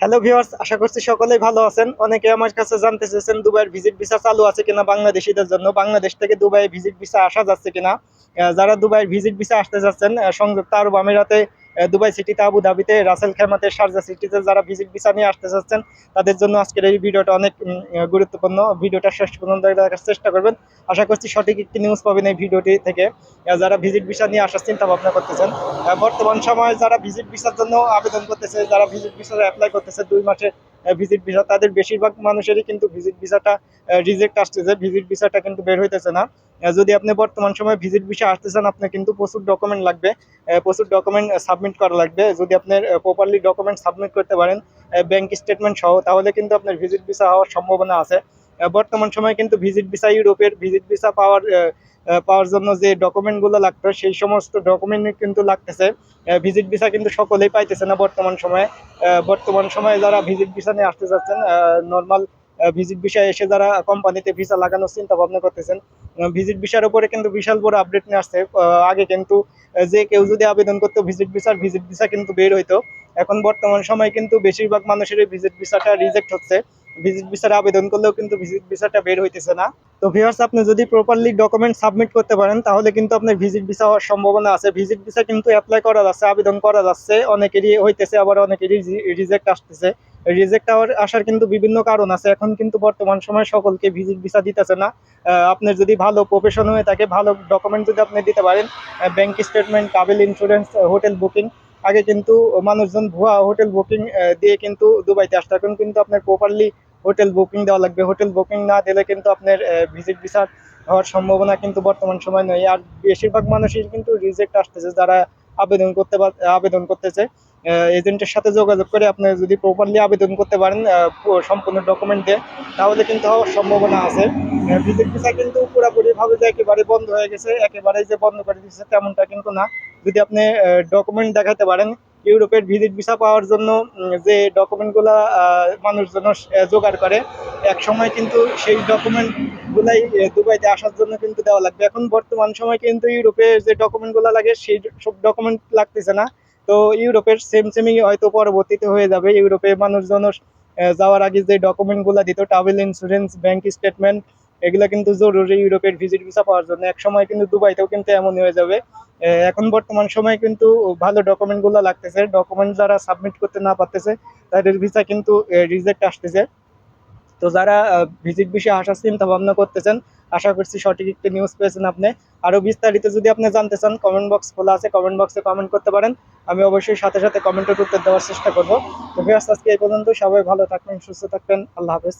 Hello viewers আশা করছি সকলেই ভালো আছেন। অনেকে আমার কাছে জানতে চেয়েছেন দুবাইয়ের ভিজিট ভিসা চালু আছে কিনা বাংলাদেশিদের জন্য। বাংলাদেশ থেকে দুবাইয়ে ভিজিট ভিসা আসা যাচ্ছে কিনা। যারা দুবাইয়ের ভিজিট ভিসা আসতে যাচ্ছেন সংযুক্ত আরব আমিরাতে দুবাই সিটিতে আবু ধাবিতে রাসেল খেমাতে শারজা সিটিতে যারা ভিজিট ভিসা নিয়ে আসতে চাচ্ছেন, তাদের জন্য আজকের এই ভিডিওটা অনেক গুরুত্বপূর্ণ। ভিডিওটা শেষ পর্যন্ত দেখার চেষ্টা করবেন। আশা করছি সঠিক একটি নিউজ পাবেন এই ভিডিওটি থেকে। যারা ভিজিট ভিসা নিয়ে আসার চিন্তা ভাবনা করতেছেন বর্তমান সময়ে যারা ভিজিট ভিসার জন্য আবেদন করতেছে, যারা ভিজিট ভিসার অ্যাপ্লাই করতেছে, দুই মাসে ভিজিট ভিসা, তাদের বেশিরভাগ মানুষেরই কিন্তু ভিজিট ভিসাটা রিজেক্ট আসতেছে ভিজিট ভিসাটা কিন্তু বের হইতেছে না। যদি আপনি বর্তমান সময়ে ভিজিট ভিসা চান, আপনার কিন্তু প্রচুর ডকুমেন্ট লাগবে। প্রচুর ডকুমেন্ট সাবমিট করা লাগবে। যদি আপনার প্রপারলি ডকুমেন্ট সাবমিট করতে পারেন ব্যাংক স্টেটমেন্ট সহ, তাহলে কিন্তু আপনার ভিজিট ভিসা হওয়ার সম্ভাবনা আছে। বর্তমান সময়ে কিন্তু ভিজিট ভিসা ইউরোপের ভিজিট ভিসা পাওয়ার পাওয়ার জন্য যে ডকুমেন্টগুলো লাগতো, সেই সমস্ত ডকুমেন্ট কিন্তু লাগতেছে। ভিজিট ভিসা কিন্তু সকলেই পাইতেছে না বর্তমান সময়ে। বর্তমান সময়ে যারা ভিজিট ভিসা নিয়ে আসতে যাচ্ছেন নর্মাল ভিজিট ভিসায় এসে যারা কোম্পানিতে ভিসা লাগানোর চিন্তা ভাবনা করতেছেন ভিজিট ভিসার উপরে কিন্তু বিশাল বড় আপডেট নিয়ে আসছে। আগে কিন্তু যে কেউ যদি আবেদন করতো ভিজিট ভিসার ভিজিট ভিসা কিন্তু বের হইতো। এখন বর্তমান সময় কিন্তু বেশিরভাগ মানুষের ভিজিট ভিসাটা রিজেক্ট হচ্ছে। ভিজিট ভিসার আবেদন করলেও কিন্তু ভিজিট ভিসাটা বের হইতেছে না। তো ভিউয়ার্স আপনি যদি প্রপারলি ডকুমেন্ট সাবমিট করতে পারেন, তাহলে কিন্তু আপনার ভিজিট ভিসা হওয়ার সম্ভাবনা আছে। ভিজিট ভিসা কিন্তু অ্যাপ্লাই করা যাচ্ছে, আবেদন করা যাচ্ছে, অনেকেরই হইতেছে, আবার অনেকেরই রিজেক্ট আসতেছে। রিজেক্ট আসার কিন্তু বিভিন্ন কারণ আছে। এখন কিন্তু বর্তমান সময় সকলকে ভিজিট ভিসা দিতেছে না। আপনার যদি ভালো প্রফেশন হয়ে থাকে, ভালো ডকুমেন্ট যদি আপনি দিতে পারেন bank statement travel insurance hotel booking আগে কিন্তু মানুষজন ভুয়া হোটেল বুকিং দিয়ে কিন্তু দুবাইতে আসতো এখন কিন্তু আপনার প্রপারলি হোটেল বুকিং দেওয়া লাগবে। হোটেল বুকিং না দিলে কিন্তু আপনার ভিজিট ভিসা হওয়ার সম্ভাবনা কিন্তু বর্তমান সময় নয় আর বেশিরভাগ মানুষই কিন্তু রিজেক্ট আসতেছে, যারা আবেদন করতে আবেদন করতেছে। এজেন্টের সাথে যোগাযোগ করে আপনি যদি প্রপারলি আবেদন করতে পারেন সম্পূর্ণ ডকুমেন্ট দিয়ে, তাহলে কিন্তু হওয়ার সম্ভাবনা আছে। ভিজিট ভিসা কিন্তু পুরোপুরি ভাবে যে একেবারে বন্ধ হয়ে গেছে, একেবারেই যে বন্ধ করে দিচ্ছে তেমনটা কিন্তু না। যদি আপনি ডকুমেন্ট দেখাতে পারেন ইউরোপের ভিজিট ভিসা পাওয়ার জন্য যে ডকুমেন্টগুলো মানুষজন জোগাড় করে এক সময় কিন্তু সেই ডকুমেন্ট গুলাই দুবাইতে আসার জন্য কিন্তু দেওয়া লাগবে। এখন বর্তমান সময় কিন্তু ইউরোপে যে ডকুমেন্টগুলো লাগে, সেই সব ডকুমেন্ট লাগতেছে না। তো ইউরোপের সেম সেমই হয়তো পরবর্তীতে হয়ে যাবে। ইউরোপে মানুষজন যাওয়ার আগে যে ডকুমেন্টগুলো দিত ট্রাভেল ইন্স্যুরেন্স ব্যাংক স্টেটমেন্ট এগুলো কিন্তু জরুরি ইউরোপের ভিজিট ভিসা পাওয়ার জন্য। এক সময় কিন্তু দুবাইতেও কিন্তু এমনই হয়ে যাবে। এখন বর্তমান সময় কিন্তু ভালো ডকুমেন্টগুলো লাগতেছে। ডকুমেন্ট যারা সাবমিট করতে না পারতেছে, তাদের ভিসা কিন্তু রিজেক্ট আসতেছে। তো যারা ভিজিট বিষয়ে আসার চিন্তা ভাবনা করতেছেন, আশা করছি সঠিক একটি নিউজ পেয়েছেন আপনি। আরও বিস্তারিত যদি আপনি জানতে চান কমেন্ট বক্স খোলা আছে কমেন্ট বক্সে কমেন্ট করতে পারেন। আমি অবশ্যই সাথে সাথে কমেন্টের উত্তর দেওয়ার চেষ্টা করব। তো ভিউয়ার্স আজকে এই পর্যন্ত সবাই ভালো থাকবেন, সুস্থ থাকবেন। আল্লাহ হাফেজ।